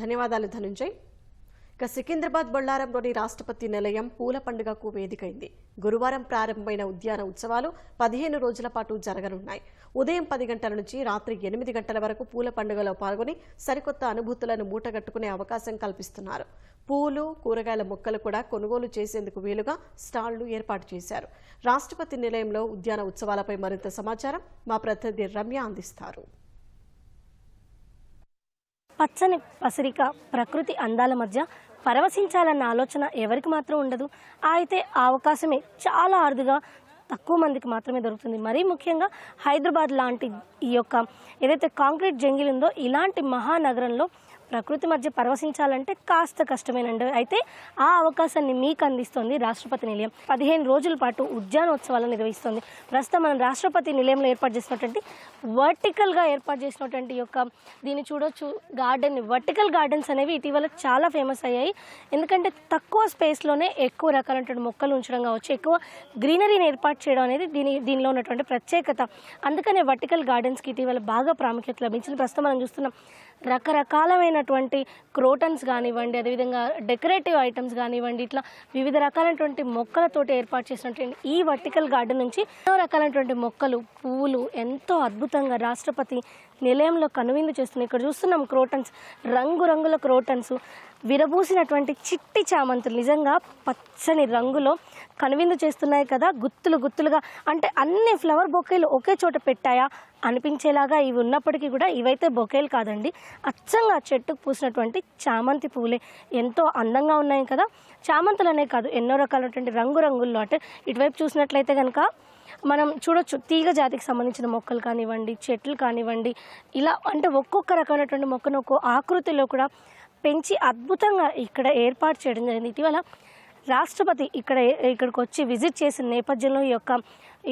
ధన్యవాదాలు ధనుంజయ్. ఇక సికింద్రాబాద్ బళ్ళారంలోని రాష్ట్రపతి నిలయం పూల పండుగకు వేదికైంది. గురువారం ప్రారంభమైన ఉద్యాన ఉత్సవాలు పదిహేను రోజుల పాటు జరగనున్నాయి. ఉదయం పది గంటల నుంచి రాత్రి ఎనిమిది గంటల వరకు పూల పండుగలో పాల్గొని సరికొత్త అనుభూతులను మూటగట్టుకునే అవకాశం కల్పిస్తున్నారు. పూలు కూరగాయల మొక్కలు కూడా కొనుగోలు చేసేందుకు వీలుగా స్టాళ్ళు ఏర్పాటు చేశారు. రాష్ట్రపతి నిలయంలో ఉద్యాన ఉత్సవాలపై మరింత సమాచారం మా ప్రతినిధి రమ్య అందిస్తారు. పచ్చని పసిరిక ప్రకృతి అందాల మధ్య పరవశించాలన్న ఆలోచన ఎవరికి మాత్రం ఉండదు. అయితే ఆ అవకాశమే చాలా అరుదుగా తక్కువ మందికి మాత్రమే దొరుకుతుంది. మరీ ముఖ్యంగా హైదరాబాద్ లాంటి ఈ యొక్క ఏదైతే కాంక్రీట్ జంగిల్ ఉందో ఇలాంటి మహానగరంలో ప్రకృతి మధ్య పరవశించాలంటే కాస్త కష్టమేనండి. అయితే ఆ అవకాశాన్ని మీకు అందిస్తోంది రాష్ట్రపతి నిలయం. పదిహేను రోజుల పాటు ఉద్యానోత్సవాలను నిర్వహిస్తోంది. ప్రస్తుతం మనం రాష్ట్రపతి నిలయంలో ఏర్పాటు చేసినటువంటి వర్టికల్గా ఏర్పాటు చేసినటువంటి యొక్క దీన్ని చూడొచ్చు. గార్డెన్ వర్టికల్ గార్డెన్స్ అనేవి ఇటీవల చాలా ఫేమస్ అయ్యాయి. ఎందుకంటే తక్కువ స్పేస్లోనే ఎక్కువ రకాలైనటువంటి మొక్కలు ఉంచడం కావచ్చు ఎక్కువ గ్రీనరీని ఏర్పాటు చేయడం అనేది దీని దీనిలో ఉన్నటువంటి ప్రత్యేకత. అందుకనే వర్టికల్ గార్డెన్స్కి ఇటీవల బాగా ప్రాముఖ్యత లభించింది. ప్రస్తుతం మనం చూస్తున్నాం రకరకాలమైన రకరకాలమైనటువంటి క్రోటన్స్ కానివ్వండి అదేవిధంగా డెకరేటివ్ ఐటమ్స్ కానివ్వండి ఇట్లా వివిధ రకాలైనటువంటి మొక్కలతోటి ఏర్పాటు చేసినటువంటి ఈ వర్టికల్ గార్డెన్ నుంచి ఎన్నో రకాలైనటువంటి మొక్కలు పువ్వులు ఎంతో అద్భుతంగా రాష్ట్రపతి నిలయంలో కనువిందు చేస్తున్నాయి. ఇక్కడ చూస్తున్నాం క్రోటన్స్ రంగురంగుల క్రోటన్స్ విరబూసినటువంటి చిట్టి చామంతులు నిజంగా పచ్చని రంగులో కనువిందు చేస్తున్నాయి కదా గుత్తులు గుత్తులుగా. అంటే అన్ని ఫ్లవర్ బొకేలు ఒకే చోట పెట్టాయా? అనిపించేలాగా ఇవి ఉన్నప్పటికీ కూడా ఇవైతే బొకేలు కాదండి. అచ్చంగా చెట్టుకు పూసినటువంటి చామంతి పువ్వులే ఎంతో అందంగా ఉన్నాయి కదా. చామంతులనే కాదు ఎన్నో రకాలైనటువంటి రంగురంగుల్లో అంటే ఇటువైపు చూసినట్లయితే కనుక మనం చూడొచ్చు తీగ జాతికి సంబంధించిన మొక్కలు కానివ్వండి చెట్లు కానివ్వండి ఇలా అంటే ఒక్కొక్క రకమైనటువంటి మొక్కను ఒక్కో ఆకృతిలో కూడా పెంచి అద్భుతంగా ఇక్కడ ఏర్పాటు చేయడం జరిగింది. ఇటీవల రాష్ట్రపతి ఇక్కడ ఇక్కడికి వచ్చి విజిట్ చేసిన నేపథ్యంలో ఈ యొక్క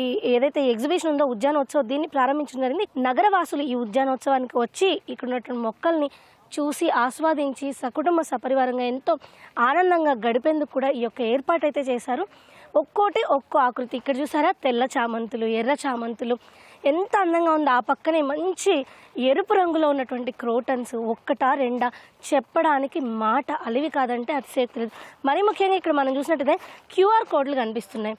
ఈ ఏదైతే ఎగ్జిబిషన్ ఉందో ఉద్యానోత్సవం దీన్ని ప్రారంభించడం జరిగింది. నగరవాసులు ఈ ఉద్యానోత్సవానికి వచ్చి ఇక్కడ ఉన్నటువంటి మొక్కల్ని చూసి ఆస్వాదించి సకుటుంబ సపరివారంగా ఎంతో ఆనందంగా గడిపేందుకు కూడా ఈ యొక్క ఏర్పాటు అయితే చేశారు. ఒక్కోటి ఒక్కో ఆకృతి. ఇక్కడ చూసారా? తెల్ల చామంతులు ఎర్ర చామంతులు ఎంత అందంగా ఉంది ఆ పక్కనే మంచి ఎరుపు రంగులో ఉన్నటువంటి క్రోటన్స్ ఒక్కటా రెండా? చెప్పడానికి మాట అలివి కాదంటే అతిశయక్తి లేదు. మరీ ముఖ్యంగా ఇక్కడ మనం చూసినట్టయితే క్యూఆర్ కోడ్లు కనిపిస్తున్నాయి.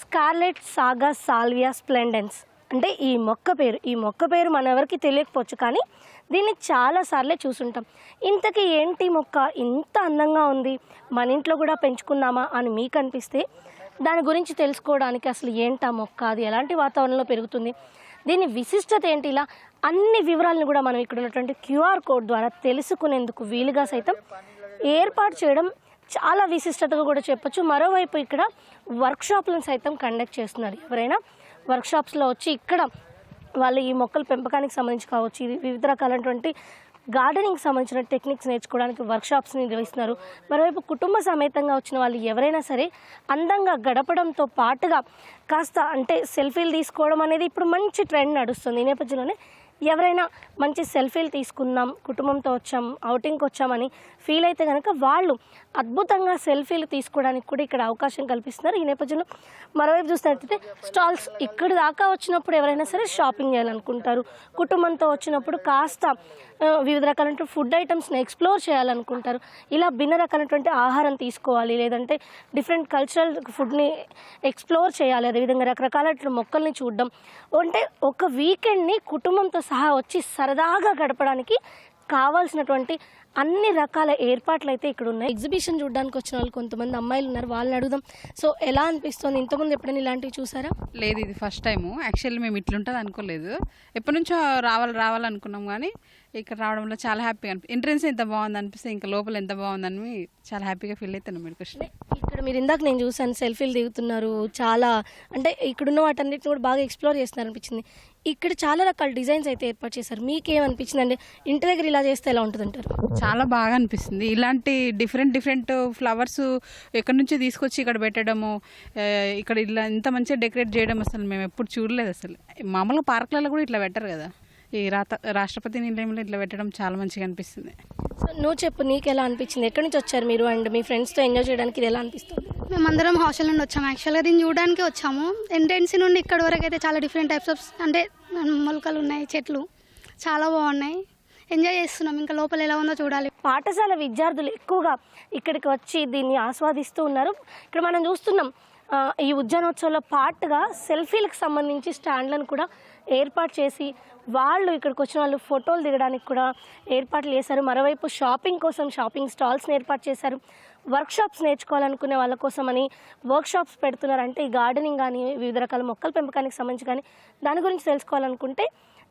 Scarlet sage salvia splendens. అంటే ఈ మొక్క పేరు ఈ మొక్క పేరు మన ఎవరికి తెలియకపోవచ్చు కానీ దీన్ని చాలాసార్లే చూసుంటాం. ఇంతకీ ఏంటి మొక్క? ఇంత అందంగా ఉంది. మన ఇంట్లో కూడా పెంచుకుందామా అని మీకు అనిపిస్తే దాని గురించి తెలుసుకోవడానికి అసలు ఏంటా మొక్క? అది ఎలాంటి వాతావరణంలో పెరుగుతుంది? దీని విశిష్టత ఏంటి? ఇలా అన్ని వివరాలను కూడా మనం ఇక్కడ ఉన్నటువంటి క్యూఆర్ కోడ్ ద్వారా తెలుసుకునేందుకు వీలుగా సైతం ఏర్పాటు చేయడం చాలా విశిష్టతగా కూడా చెప్పొచ్చు. మరోవైపు ఇక్కడ వర్క్షాప్లను సైతం కండక్ట్ చేస్తున్నారు. ఎవరైనా వర్క్షాప్స్లో వచ్చి ఇక్కడ వాళ్ళు ఈ మొక్కల పెంపకానికి సంబంధించి కావచ్చు ఇది వివిధ రకాలైనటువంటి గార్డెనింగ్ సంబంధించిన టెక్నిక్స్ నేర్చుకోవడానికి వర్క్షాప్స్ని నిర్వహిస్తున్నారు. మరోవైపు కుటుంబ సమేతంగా వచ్చిన వాళ్ళు ఎవరైనా సరే అందంగా గడపడంతో పాటుగా కాస్త అంటే సెల్ఫీలు తీసుకోవడం అనేది ఇప్పుడు మంచి ట్రెండ్ నడుస్తుంది. ఈ నేపథ్యంలోనే ఎవరైనా మంచి సెల్ఫీలు తీసుకుందాం కుటుంబంతో వచ్చాం అవుటింగ్కి వచ్చామని ఫీల్ అయితే కనుక వాళ్ళు అద్భుతంగా సెల్ఫీలు తీసుకోవడానికి కూడా ఇక్కడ అవకాశం కల్పిస్తున్నారు. ఈ నేపథ్యంలో మరోవైపు చూసినట్లయితే స్టాల్స్ ఇక్కడి దాకా వచ్చినప్పుడు ఎవరైనా సరే షాపింగ్ చేయాలనుకుంటారు. కుటుంబంతో వచ్చినప్పుడు కాస్త వివిధ రకాలైన ఫుడ్ ఐటమ్స్ని ఎక్స్ప్లోర్ చేయాలనుకుంటారు. ఇలా భిన్న రకాలైనటువంటి ఆహారం తీసుకోవాలి లేదంటే డిఫరెంట్ కల్చరల్ ఫుడ్ని ఎక్స్ప్లోర్ చేయాలి. అదేవిధంగా రకరకాల మొక్కల్ని చూడడం. అంటే ఒక వీకెండ్ని కుటుంబంతో సహా వచ్చి సరదాగా గడపడానికి కావాల్సినటువంటి అన్ని రకాల ఏర్పాట్లు అయితే ఇక్కడ ఉన్నాయి ఎగ్జిబిషన్ చూడడానికి వచ్చిన వాళ్ళు కొంతమంది అమ్మాయిలు ఉన్నారు వాళ్ళని అడుగుదాం. సో ఎలా అనిపిస్తుంది? ఇంతకుముందు ఎప్పుడైనా ఇలాంటివి చూసారా? లేదు ఇది ఫస్ట్ టైము యాక్చువల్లీ మేము ఇట్లుంటుంది అనుకోలేదు. ఎప్పటి నుంచో రావాలి రావాలనుకున్నాం కానీ ఇక్కడ రావడంలో చాలా హ్యాపీగా అనిపి ఎంట్రెన్స్ ఎంత బాగుంది అనిపిస్తే ఇంకా లోపల ఎంత బాగుందని చాలా హ్యాపీగా ఫీల్ అవుతాను మీరు క్వశ్చన్ ఇక్కడ మీరు ఇందాక నేను చూసాను సెల్ఫీలు దిగుతున్నారు. చాలా అంటే ఇక్కడున్న వాటన్నిటిని కూడా బాగా ఎక్స్ప్లోర్ చేస్తున్నారు అనిపించింది ఇక్కడ చాలా రకాల డిజైన్స్ అయితే ఏర్పాటు చేశారు. మీకేమనిపించింది అంటే ఇంటి దగ్గర ఇలా చేస్తే ఎలా ఉంటుంది అంటారు చాలా బాగా అనిపిస్తుంది ఇలాంటి డిఫరెంట్ డిఫరెంట్ ఫ్లవర్స్ ఎక్కడి నుంచో తీసుకొచ్చి ఇక్కడ పెట్టడము ఇక్కడ ఇలా ఇంత మంచిగా డెకరేట్ చేయడం అసలు మేము ఎప్పుడు చూడలేదు అసలు. మామూలుగా పార్కులలో కూడా ఇట్లా పెట్టరు కదా. ఈ రాత రాష్ట్రపతి నిలయంలో ఇట్లా పెట్టడం చాలా మంచిగా అనిపిస్తుంది. సో నువ్వు చెప్పు నీకు ఎలా అనిపించింది? ఎక్కడి నుంచి వచ్చారు మీరు అండ్ మీ ఫ్రెండ్స్తో ఎంజాయ్ చేయడానికి ఇది ఎలా అనిపిస్తుంది? మేమందరం హాస్టల్ నుండి వచ్చాము. యాక్చువల్గా దీన్ని చూడడానికి వచ్చాము. ఎంట్రెన్స్ నుండి ఇక్కడ వరకు అయితే చాలా డిఫరెంట్ టైప్స్ ఆఫ్ అంటే మొలకలు ఉన్నాయి చెట్లు చాలా బాగున్నాయి. ఎంజాయ్ చేస్తున్నాం. ఇంకా లోపల ఎలా ఉందో చూడాలి. పాఠశాల విద్యార్థులు ఎక్కువగా ఇక్కడికి వచ్చి దీన్ని ఆస్వాదిస్తూ ఉన్నారు. ఇక్కడ మనం చూస్తున్నాం ఈ ఉద్యానోత్సవంలో పాటుగా సెల్ఫీలకు సంబంధించి స్టాండ్లను కూడా ఏర్పాటు చేసి వాళ్ళు ఇక్కడికి వచ్చిన వాళ్ళు ఫోటోలు దిగడానికి కూడా ఏర్పాట్లు చేశారు. మరోవైపు షాపింగ్ కోసం షాపింగ్ స్టాల్స్ని ఏర్పాటు చేశారు. వర్క్షాప్స్ నేర్చుకోవాలనుకునే వాళ్ళ కోసం అని వర్క్షాప్స్ పెడుతున్నారు. అంటే ఈ గార్డెనింగ్ కానీ వివిధ రకాల మొక్కల పెంపకానికి సంబంధించి కానీ దాని గురించి తెలుసుకోవాలనుకుంటే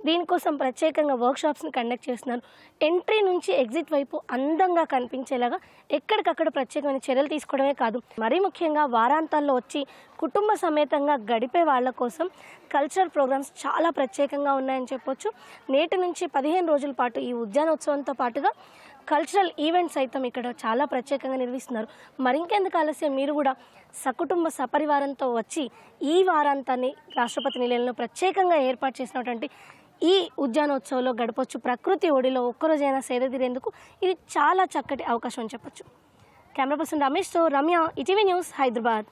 దీనికోసం ప్రత్యేకంగా వర్క్షాప్స్ని కండక్ట్ చేస్తున్నారు. ఎంట్రీ నుంచి ఎగ్జిట్ వైపు అందంగా కనిపించేలాగా ఎక్కడికక్కడ ప్రత్యేకమైన చర్యలు తీసుకోవడమే కాదు. మరీ ముఖ్యంగా వారాంతాల్లో వచ్చి కుటుంబ సమేతంగా గడిపే వాళ్ళ కోసం కల్చరల్ ప్రోగ్రామ్స్ చాలా ప్రత్యేకంగా ఉన్నాయని చెప్పొచ్చు. నేటి నుంచి పదిహేను రోజుల పాటు ఈ ఉద్యానోత్సవంతో పాటుగా కల్చరల్ ఈవెంట్స్ సైతం ఇక్కడ చాలా ప్రత్యేకంగా నిర్వహిస్తున్నారు. మరింకెందుకు ఆలస్యం? మీరు కూడా సకుటుంబ సపరివారంతో వచ్చి ఈ వారాంతాన్ని రాష్ట్రపతి నిలయంలో ప్రత్యేకంగా ఏర్పాటు చేసినటువంటి ఈ ఉద్యానోత్సవంలో గడపొచ్చు. ప్రకృతి ఒడిలో ఒక్కరోజైనా సేదతీరేందుకు ఇది చాలా చక్కటి అవకాశం అని చెప్పొచ్చు. కెమెరా పర్సన్ రమేష్తో రమ్య ఇటీవీ న్యూస్ హైదరాబాద్.